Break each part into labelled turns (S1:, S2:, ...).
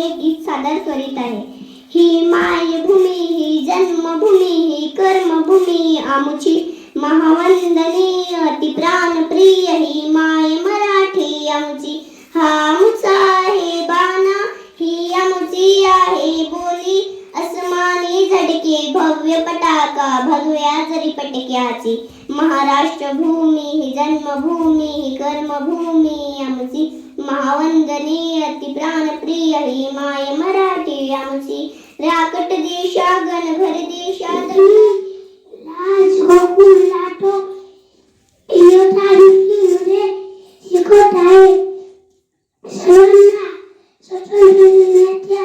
S1: तुमच्या गीत सादर करीत आहे. ही मायभूमी ही जन्मभूमी ही कर्मभूमी आमुची महावंदनी अति प्राणप्रिय ही माय मराठी आमची हा आमचा आहे बाना ही आमची आहे बोली अस्मानी झडके भव्य पटाका भगव्या जरी पटक्याची महाराष्ट्र भूमी ही जन्मभूमी ही कर्मभूमी आमची महावंदनी अति माय मराठी आमची. राकट देशा गणभर देशात लाज गोकुळ लाटो. आहे सर्वांना स्वतंत्र दिनाच्या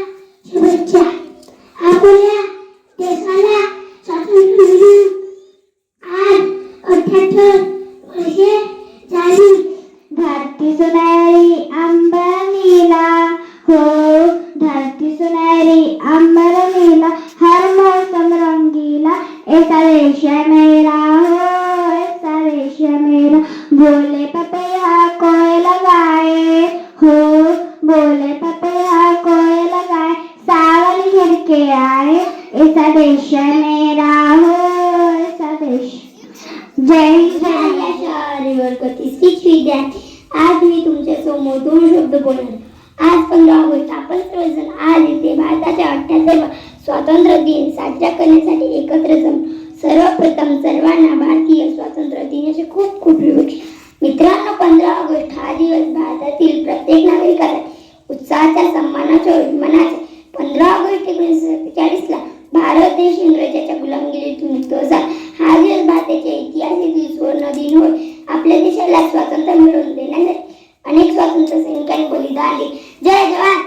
S1: शुभेच्छा आपल्या देशाला स्वातंत्र्य मिळून आज अठ्याहत्तर वर्षे झाली. विद्यार्थी आज मी तुमच्यासमोर दोन शब्द बोलणार. आज पंधरा ऑगस्ट आपण सर्वजण आज इथे भारताच्या अठ्याहत्तर स्वातंत्र्य दिन साजरा करण्यासाठी एकत्र जमलो सर्वप्रथम सर्वांना भारतीय स्वातंत्र्य दिनाचे खूप खूप शुभेच्छा. मित्रांनो पंधरा ऑगस्ट हा दिवस भारतातील प्रत्येक नागरिकासाठी उत्साहाच्या सन्मानाच्या अभिमानाचा पंधरा ऑगस्ट एकोणीसशे सत्तेचाळीसला भारत देश इंग्रजाच्या गुलामगिरीतून मुक्त झाला. हा दिवस भारताच्या इतिहासातील सुवर्ण दिन होय. आपल्या देशाला स्वातंत्र्य मिळवून देण्याने अनेक स्वातंत्र्य सैनिकांनी बलिदान दिले. जय जवान.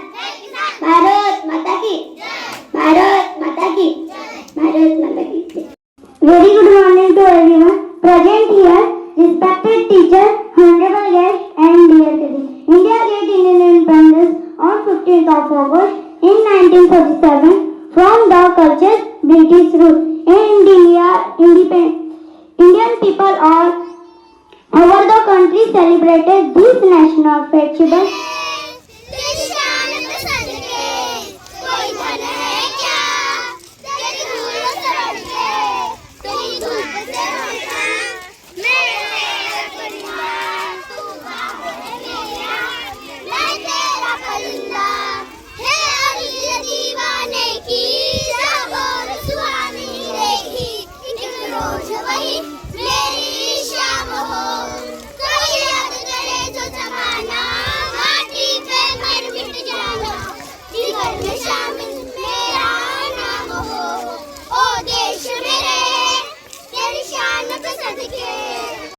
S1: भारत माता की. भारत माता की. भारत माता की. Very good morning to everyone present here respected teacher honourable guest and dear city India get in independence on fifteen of August in nineteen forty seven from the culture British rule in India independence celebrated these national
S2: festivals